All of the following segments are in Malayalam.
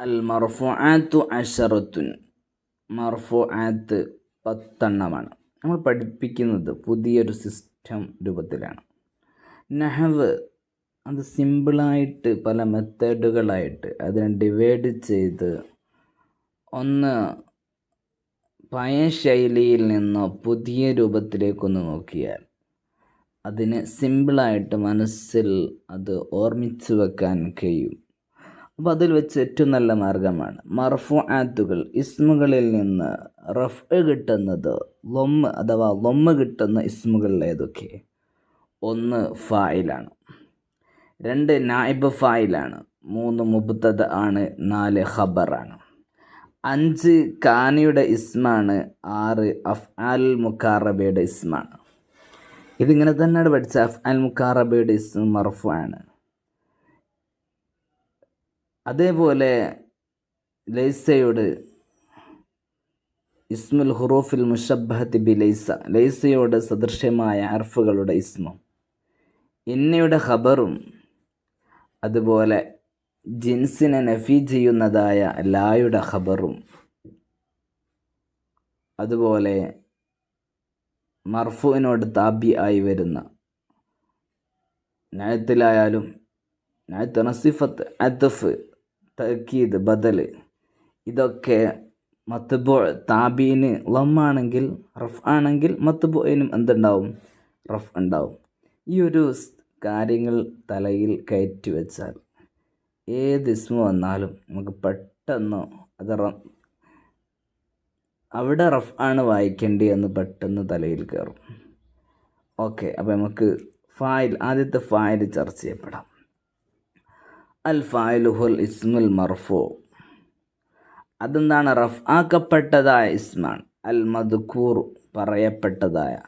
അൽ മർഫുആത്തു അഷറത്തുൻ മർഫുആത്ത് പത്തെണ്ണമാണ്. നമ്മൾ പഠിപ്പിക്കുന്നത് പുതിയൊരു സിസ്റ്റം രൂപത്തിലാണ്. നഹവ് അത് സിമ്പിളായിട്ട് പല മെത്തേഡുകളായിട്ട് അതിനെ ഡിവൈഡ് ചെയ്ത് ഒന്ന് പഴയ ശൈലിയിൽ നിന്ന് പുതിയ രൂപത്തിലേക്കൊന്ന് നോക്കിയാൽ അതിന് സിമ്പിളായിട്ട് മനസ്സിൽ അത് ഓർമ്മിച്ചു വെക്കാൻ കഴിയും. അപ്പോൾ അതിൽ വെച്ച് ഏറ്റവും നല്ല മാർഗമാണ് മർഫു ആത്തുകൾ ഇസ്മുകളിൽ നിന്ന് റഫ് കിട്ടുന്നത് ലൊമ്മ് അഥവാ ലൊമ്മ് കിട്ടുന്ന ഇസ്മുകളിൽ ഏതൊക്കെ ഒന്ന് ഫായിലാണ്. രണ്ട് നായിബ് ഫായിലാണ്. മൂന്ന് മുബ്തദ ആണ് നാല് ഖബറാണ്. അഞ്ച് കാനിയുടെ ഇസ്മാണ് ആറ് അഫ് അൽ മുക്കാറബയുടെ ഇസ്മാണ്. ഇതിങ്ങനെ തന്നെയാണ് പഠിച്ച അഫ് അൽ മുക്കാറബയുടെ ഇസ്മ മർഫു ആണ് അതേപോലെ ലൈസയോട് ഇസ്മുൽ ഹുറൂഫിൽ മുഷബഹത്ത് ബി ലൈസ ലൈസയോട് സദൃശ്യമായ അർഫുകളുടെ ഇസ്മും. ഇന്നയുടെ ഖബറും അതുപോലെ ജിൻസിനെ നഫി ചെയ്യുന്നതായ ലായുടെ ഖബറും അതുപോലെ മർഫുവിനോട് താബി ആയി വരുന്ന നയത്തിലായാലും നയത്ത് നസിഫത്ത് അദഫ് തക്കീദ് ബദൽ ഇതൊക്കെ മത്തുബോ താബീന് ലമ്മാണെങ്കിൽ റഫ് ആണെങ്കിൽ മത്തുബോയിനും എന്തുണ്ടാവും? റഫ് ഉണ്ടാവും. ഈ ഒരു കാര്യങ്ങൾ തലയിൽ കയറ്റി വെച്ചാൽ ഏത് ഇസ്മ വന്നാലും നമുക്ക് പെട്ടെന്ന് അത് അവിടെ റഫ് ആണ് വായിക്കേണ്ടി എന്ന് പെട്ടെന്ന് തലയിൽ കയറും. ഓക്കെ അപ്പോൾ നമുക്ക് ഫായിൽ ആദ്യത്തെ ഫായിൽ ചർച്ച ചെയ്യപ്പെടാം. അൽ ഫായലുഹുൽ ഇസ്മുൽ മർഫു. അതെന്താണ്? റഫ് ആക്കപ്പെട്ടതായ ഇസ്മാണ്. അൽ മദ്കൂർ പറയപ്പെട്ടതായ.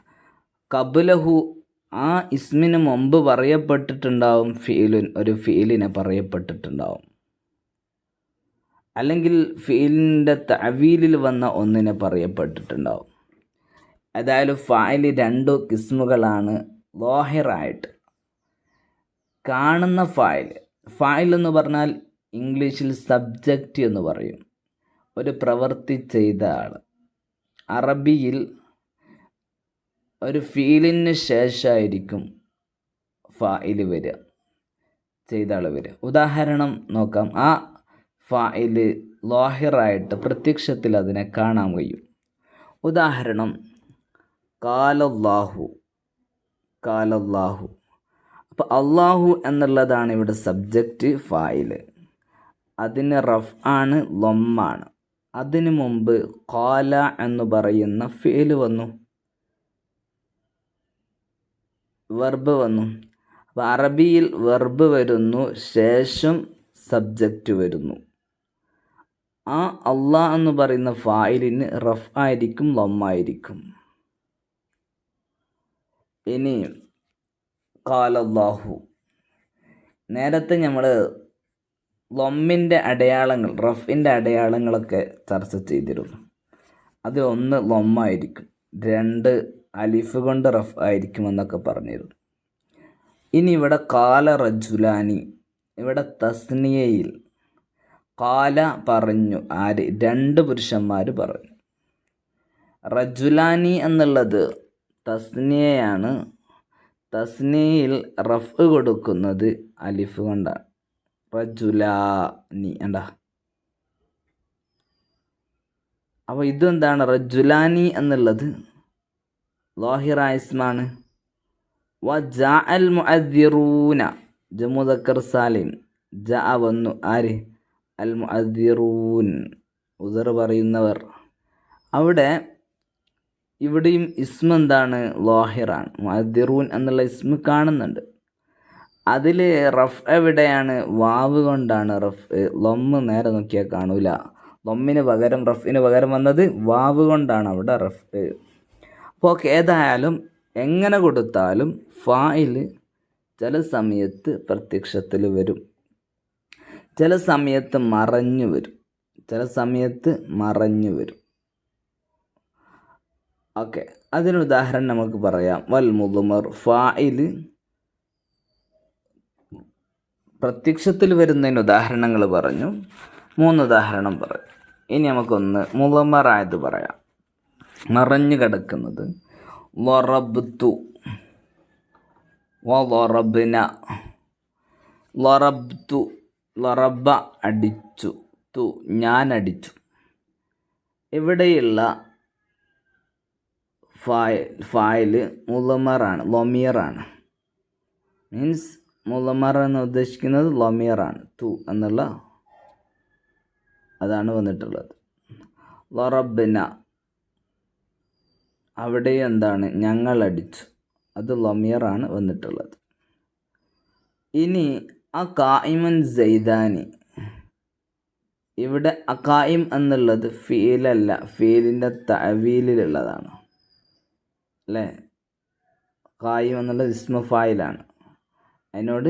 കബുലഹു ആ ഇസ്മിന് മുമ്പ് പറയപ്പെട്ടിട്ടുണ്ടാവും ഫീലുൻ ഒരു ഫീലിനെ പറയപ്പെട്ടിട്ടുണ്ടാവും. അല്ലെങ്കിൽ ഫീലിന്റെ തവീലിൽ വന്ന ഒന്നിനെ പറയപ്പെട്ടിട്ടുണ്ടാവും. അതായത് ഫായിൽ രണ്ടു കിസ്മുകളാണ് ലോഹിറായിട്ട്. കാണുന്ന ഫായിൽ ഫായിൽ എന്ന് പറഞ്ഞാൽ ഇംഗ്ലീഷിൽ സബ്ജക്റ്റ് എന്ന് പറയും. ഒരു പ്രവൃത്തി ചെയ്ത ആൾ അറബിയിൽ ഒരു ഫീലിന് ശേഷമായിരിക്കും ഫായിൽ വരിക ചെയ്ത ആൾ വരിക. ഉദാഹരണം നോക്കാം. ആ ഫായിൽ ലോഹിറായിട്ട് പ്രത്യക്ഷത്തിൽ അതിനെ കാണാൻ കഴിയും. ഉദാഹരണം കാലല്ലാഹു കാലല്ലാഹു. അപ്പോൾ അള്ളാഹു എന്നുള്ളതാണ് ഇവിടെ സബ്ജക്റ്റ് ഫായിൽ അതിന് റഫ് ആണ് ലൊമ്മാണ് അതിനു മുമ്പ് കോല എന്ന് പറയുന്ന ഫേൽ വന്നു. വെർബ് വന്നു. അപ്പോൾ അറബിയിൽ വെർബ് വരുന്നു ശേഷം സബ്ജക്റ്റ് വരുന്നു. ആ അള്ളാ എന്ന് പറയുന്ന ഫായിലിന് റഫ് ആയിരിക്കും ലൊമ്മായിരിക്കും ഇനി കാലല്ലാഹു നേരത്തെ നമ്മൾ ലൊമ്മിന്റെ അടയാളങ്ങൾ റഫിന്റെ അടയാളങ്ങളൊക്കെ ചർച്ച ചെയ്തിരുന്നു. അതിൽ ഒന്ന് ലൊമ്മായിരിക്കും രണ്ട് അലിഫ് കൊണ്ട് റഫ് ആയിരിക്കുമെന്നൊക്കെ പറഞ്ഞിരുന്നു. ഇനി ഇവിടെ കാല റജുലാനി ഇവിടെ തസ്നിയയിൽ കാല പറഞ്ഞു ആര് രണ്ട് പുരുഷന്മാർ പറഞ്ഞു. റജുലാനി എന്നുള്ളത് തസ്നിയയാണ് തസ്നിയയിൽ റഫ് കൊടുക്കുന്നത് അലിഫ് കൊണ്ടാണ്. റജുലാനി എന്താ അപ്പോൾ ഇതെന്താണ് റജുലാനി എന്നുള്ളത്? ലോഹിറായിസ്മാണ് വ ജാ അൽ മുഅദ്ദിറൂന ജമുദക്കർ സാലിം. ജ വന്നു. ആര്? അൽ മുഅദ്ദിറൂൻ. ഉദർ പറയുന്നവർ. അവിടെ ഇവിടെയും ഇസ്മ എന്താണ്? ലോഹിറാണ്. മദിറൂൻ എന്നുള്ള ഇസ്മ കാണുന്നുണ്ട്. അതിൽ റഫ് എവിടെയാണ്? വാവ് കൊണ്ടാണ് റഫ്. ലൊമ്മ് നേരെ നോക്കിയാൽ കാണൂല. ലൊമ്മിന് പകരം റഫിന് പകരം വന്നത് വാവ് കൊണ്ടാണ് അവിടെ റഫ്. അപ്പോൾ ഏതായാലും എങ്ങനെ കൊടുത്താലും ഫായിൽ ചില സമയത്ത് പ്രത്യക്ഷത്തിൽ വരും. ചില സമയത്ത് മറഞ്ഞു വരും. ചില സമയത്ത് മറഞ്ഞു വരും. ഓക്കെ. അതിന് ഉദാഹരണം നമുക്ക് പറയാം. വൽ മുതുമർ ഫായിൽ പ്രത്യക്ഷത്തിൽ വരുന്നതിന് ഉദാഹരണങ്ങൾ പറഞ്ഞു. മൂന്ന് ഉദാഹരണം പറയാം. ഇനി നമുക്കൊന്ന് മുളമറായത് പറയാം. മറഞ്ഞു കിടക്കുന്നത്. വറബ്തു. വറബ്ന. വറബ്തു. വറബ അടിച്ചു. തു. ഞാൻ അടിച്ചു. ഇവിടെയുള്ള ഫായ് ഫായൽ മുളമറാണ് ലൊമിയറാണ്. മീൻസ് മുളമർ എന്ന് ഉദ്ദേശിക്കുന്നത് ലൊമിയറാണ് തു എന്നുള്ള അതാണ് വന്നിട്ടുള്ളത്. ലൊറബിന അവിടെ എന്താണ് ഞങ്ങൾ അടിച്ചു. അത് ലൊമിയറാണ് വന്നിട്ടുള്ളത്. ഇനി ആ കായിമൻ ഇവിടെ അക്കായിം എന്നുള്ളത് ഫീലല്ല ഫീലിന്റെ തവീലിലുള്ളതാണ്. അല്ലേ കായിം എന്നുള്ള ഇസ്മ ഫായിലാണ്. അതിനോട്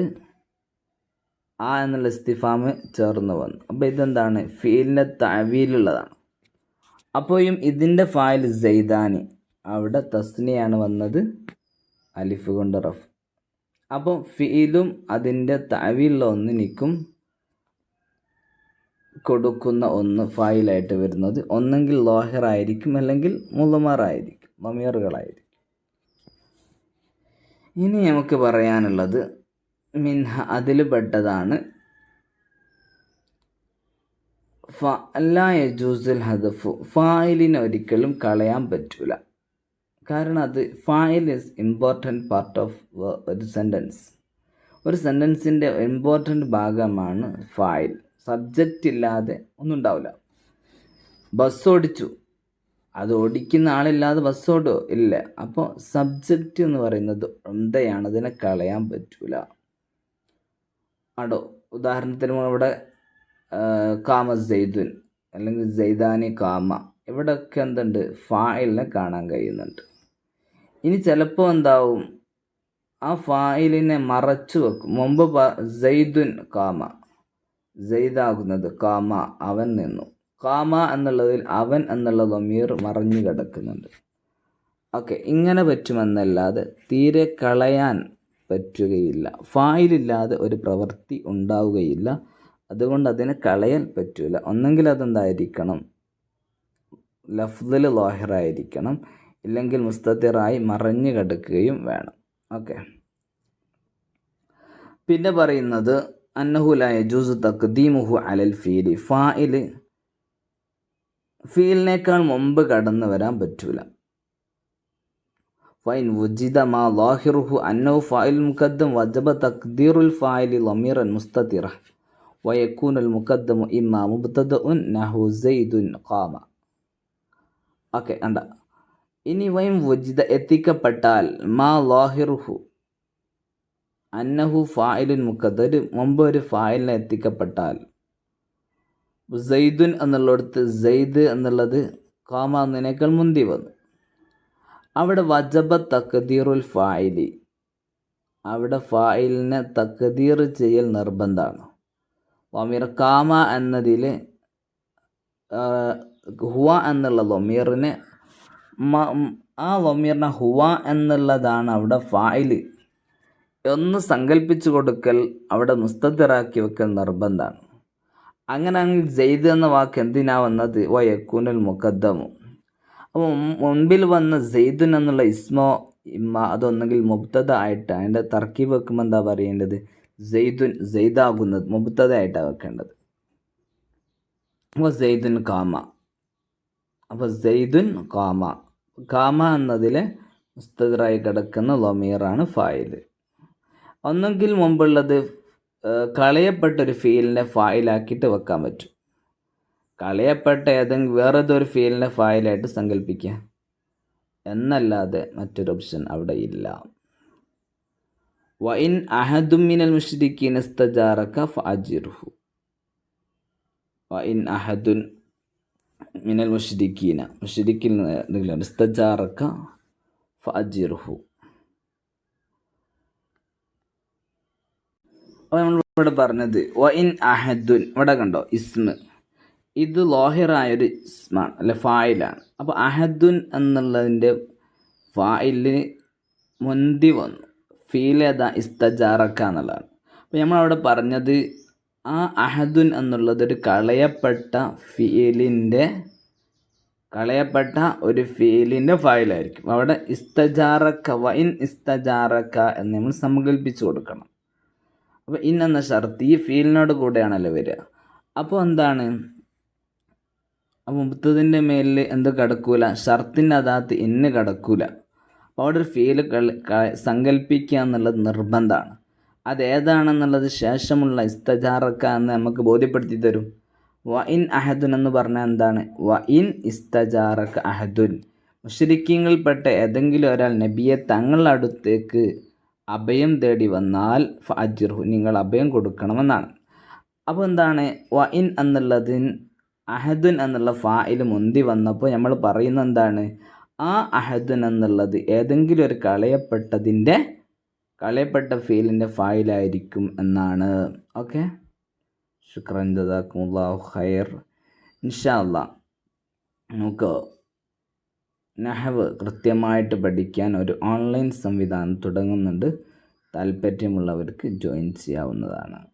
ആ എന്നുള്ള ഇസ്തിഫാമ് ചേർന്ന് വന്നു. അപ്പോൾ ഇതെന്താണ്? ഫീലിന്റെ തവീലുള്ളതാണ്. അപ്പോഴും ഇതിന്റെ ഫായിൽ ജെയ്ദാനി അവിടെ തസ്നിയാണ് വന്നത് അലിഫ് കൊണ്ട് റഫ്. അപ്പോൾ ഫീലും അതിന്റെ തവീലുള്ള ഒന്നിനിക്കും കൊടുക്കുന്ന ഒന്ന് ഫായിലായിട്ട് വരുന്നത് ഒന്നെങ്കിൽ ലോഹറായിരിക്കും അല്ലെങ്കിൽ മുളമാറായിരിക്കും മമിയറുകളായിരിക്കും. ഇനി നമുക്ക് പറയാനുള്ളത് മിൻഹ അതിൽ പെട്ടതാണ്. ഫ ഹദഫു. ഫായിലിനെ ഒരിക്കലും കളയാൻ പറ്റൂല. കാരണം അത് file is important part of ഒരു സെന്റൻസ് ഒരു സെന്റൻസിന്റെ ഇമ്പോർട്ടന്റ് ഭാഗമാണ് ഫായിൽ. സബ്ജക്റ്റ് ഇല്ലാതെ ഒന്നും ഉണ്ടാവില്ല. ബസ് ഓടിച്ചു. അത് ഓടിക്കുന്ന ആളില്ലാതെ ബസ് ഓടോ? ഇല്ല. അപ്പോൾ സബ്ജക്റ്റ് എന്ന് പറയുന്നത് എന്തെയാണ്? അതിനെ കളയാൻ പറ്റൂല. ആടോ ഉദാഹരണത്തിന് ഇവിടെ കാമ സെയ്തുൻ അല്ലെങ്കിൽ സെയ്താനി കാമ. ഇവിടെയൊക്കെ എന്തുണ്ട്? ഫായിലിനെ കാണാൻ കഴിയുന്നുണ്ട്. ഇനി ചിലപ്പോൾ എന്താവും? ആ ഫായിലിനെ മറച്ചു വെക്കും. മുമ്പ് സെയ്തുൻ കാമ. സെയ്താകുന്നത് കാമ. അവൻ നിന്നു. കാമ എന്നുള്ളതിൽ അവൻ എന്നുള്ള ദമീർ മറഞ്ഞു കിടക്കുന്നുണ്ട്. ഓക്കെ ഇങ്ങനെ പറ്റുമെന്നല്ലാതെ തീരെ കളയാൻ പറ്റുകയില്ല. ഫായിലില്ലാതെ ഒരു പ്രവൃത്തി ഉണ്ടാവുകയില്ല. അതുകൊണ്ട് അതിനെ കളയാൻ പറ്റില്ല ഒന്നെങ്കിൽ അതെന്തായിരിക്കണം? ലഫ്ദിൽ ലോഹറായിരിക്കണം. ഇല്ലെങ്കിൽ മുസ്തത്തിറായി മറഞ്ഞു കിടക്കുകയും വേണം. ഓക്കെ. പിന്നെ പറയുന്നത് അന്നഹുലായ ജൂസ് തക്ദീമുഹു അലൽ ഫീലി. ഫായിൽ ഫീലിനേക്കാൾ മുമ്പ് കടന്നു വരാൻ പറ്റൂല. ഫൈൻ വുജിദ മാ ലാഹിറുഹു അന്നോ ഫായിൽ മുഖദ്ദം വജബ തക്ദീറുൽ ഫായിലി ലമീറൻ മുസ്തതിറ. വയക്കൂൻ മുഖദ്ദമു ഇമ്മ മുബ്തദഉൻ നഹു സെയ്ദുൻ ഖാമ. ഓക്കെ കണ്ട. ഇനി വൈം വുജിദ എത്തിക്കപ്പെട്ടാൽ മാ ലാഹിറുഹു അന്നഹു ഫായിലുൻ മുഖദ്ദ ഒരു മുമ്പ് ഒരു ഫായിലിനെ എത്തിക്കപ്പെട്ടാൽ സെയ്ദുൻ എന്നുള്ളിടത്ത് സെയ്ദ് എന്നുള്ളത് കാമ എന്നതിനേക്കാൾ മുന്തി വന്നു. അവിടെ വജബ തക്കദീറുൽ ഫായിലി അവിടെ ഫായിലിനെ തക്കദീർ ചെയ്യൽ നിർബന്ധമാണ്. ലൊമീർ കാമ എന്നതിൽ ഹുവ എന്നുള്ള ലൊമീറിനെ ആ ലൊമീറിനെ ഹുവ എന്നുള്ളതാണ് അവിടെ ഫായിൽ ഒന്ന് സങ്കല്പിച്ചു കൊടുക്കൽ അവിടെ മുസ്തദറാക്കി വെക്കൽ നിർബന്ധമാണ്. അങ്ങനെയാണെങ്കിൽ ജെയ്ദ് എന്ന വാക്ക് എന്തിനാ വന്നത്? വ യക്കൂനൽ മുഖദ്ദമു. അപ്പോൾ മുൻപിൽ വന്ന ജെയ്ദുൻ എന്നുള്ള ഇസ്മോ ഇമ്മ അതൊന്നെങ്കിൽ മുബ്തദ ആയിട്ട്. അതിന്റെ തർക്കീബ് വെക്കുമ്പോൾ എന്താ പറയേണ്ടത്? ജെയ്ദുൻ ജെയ്ദാകുന്നത് മുബ്തദ ആയിട്ടാണ് വെക്കേണ്ടത്. അപ്പോൾ ജെയ്ദുൻ കാമ. അപ്പോൾ ജെയ്ദുൻ കാമ. കാമ എന്നതിലെ മുസ്തദറായി കിടക്കുന്ന ലൊമീറാണ് ഫായിൽ. ഒന്നെങ്കിൽ മുമ്പുള്ളത് കളയപ്പെട്ടൊരു ഫീലിനെ ഫായിലാക്കിയിട്ട് വെക്കാൻ പറ്റും. കളയപ്പെട്ട ഏതെങ്കിലും വേറെ ഒരു ഫീലിനെ ഫായിലായിട്ട് സങ്കല്പിക്കുക എന്നല്ലാതെ മറ്റൊരു ഓപ്ഷൻ അവിടെ ഇല്ല. വൈൻ അഹദുമിനൽ മുഷ്രിഖീൻ ഫാജിർഹു വൈൻ അഹദുൻ മിനൽ മുഷ്രിഖീന മുഷ്രിഖിൽ നിന്ന് ഇസ്തജാറക ഫഅജിർഹു അപ്പോൾ നമ്മൾ ഇവിടെ പറഞ്ഞത് ഒ ഇൻ അഹദുൻ ഇവിടെ കണ്ടോ ഇസ്മ. ഇത് ലോഹിറായൊരു ഇസ്മാണ് അല്ലെ ഫായിലാണ്. അപ്പോൾ അഹദുൻ എന്നുള്ളതിന്റെ ഫായിലിന് മുന്തി വന്നു. ഫീലേത ഇസ്തജാറക്ക എന്നുള്ളതാണ്. അപ്പോൾ നമ്മളവിടെ പറഞ്ഞത് ആ അഹദുൻ എന്നുള്ളത് ഒരു കളയപ്പെട്ട ഫീലിന്റെ കളയപ്പെട്ട ഒരു ഫീലിന്റെ ഫയലായിരിക്കും. അവിടെ ഇസ്തജാറക്ക വൈൻ ഇസ്തജാറക്ക എന്ന് നമ്മൾ സങ്കല്പിച്ച് കൊടുക്കണം. അപ്പോൾ ഇൻ എന്ന ഷർത്ത് ഈ ഫീലിനോട് കൂടെയാണല്ലോ വരിക. അപ്പോൾ എന്താണ്? അപ്പോൾ മുത്തതിന്റെ മേലിൽ എന്ത് കിടക്കൂല? ഷർത്തിന്റെ അതാത്ത് ഇന്ന് കിടക്കൂല. അപ്പോൾ അവിടെ ഒരു ഫീൽ സങ്കല്പിക്കുക എന്നുള്ളത് നിർബന്ധമാണ്. അതേതാണെന്നുള്ളത് ശേഷമുള്ള ഇസ്തജാറക്ക എന്ന് നമുക്ക് ബോധ്യപ്പെടുത്തി തരും. വ ഇൻ അഹദുൻ എന്ന് പറഞ്ഞാൽ എന്താണ്? വ ഇൻ ഇസ്തജാറക്ക അഹദുൻ. മുഷരിക്കീങ്ങളിൽപ്പെട്ട ഏതെങ്കിലും ഒരാൾ നബിയെ തങ്ങളുടെ അടുത്തേക്ക് അഭയം തേടി വന്നാൽ ഫജിർഹു നിങ്ങൾ അഭയം കൊടുക്കണമെന്നാണ്. അപ്പോൾ എന്താണ്? വ ഇൻ എന്നുള്ളതിൻ അഹദുൻ എന്നുള്ള ഫായിൽ മുന്തി വന്നപ്പോൾ നമ്മൾ പറയുന്ന എന്താണ്? ആ അഹദുൻ എന്നുള്ളത് ഏതെങ്കിലും ഒരു കളയപ്പെട്ടതിന്റെ കളയപ്പെട്ട ഫീലിന്റെ ഫായിലായിരിക്കും എന്നാണ്. ഓക്കെ? ശുക്രൻ ജദാക്കുമുല്ലാഹു ഖൈർ. ഇൻഷാ അല്ലാ നമുക്ക് നഹവ് കൃത്യമായിട്ട് പഠിക്കാൻ ഒരു ഓൺലൈൻ സംവിധാനം തുടങ്ങുന്നുണ്ട്. താല്പര്യമുള്ളവർക്ക് ജോയിൻ ചെയ്യാവുന്നതാണ്.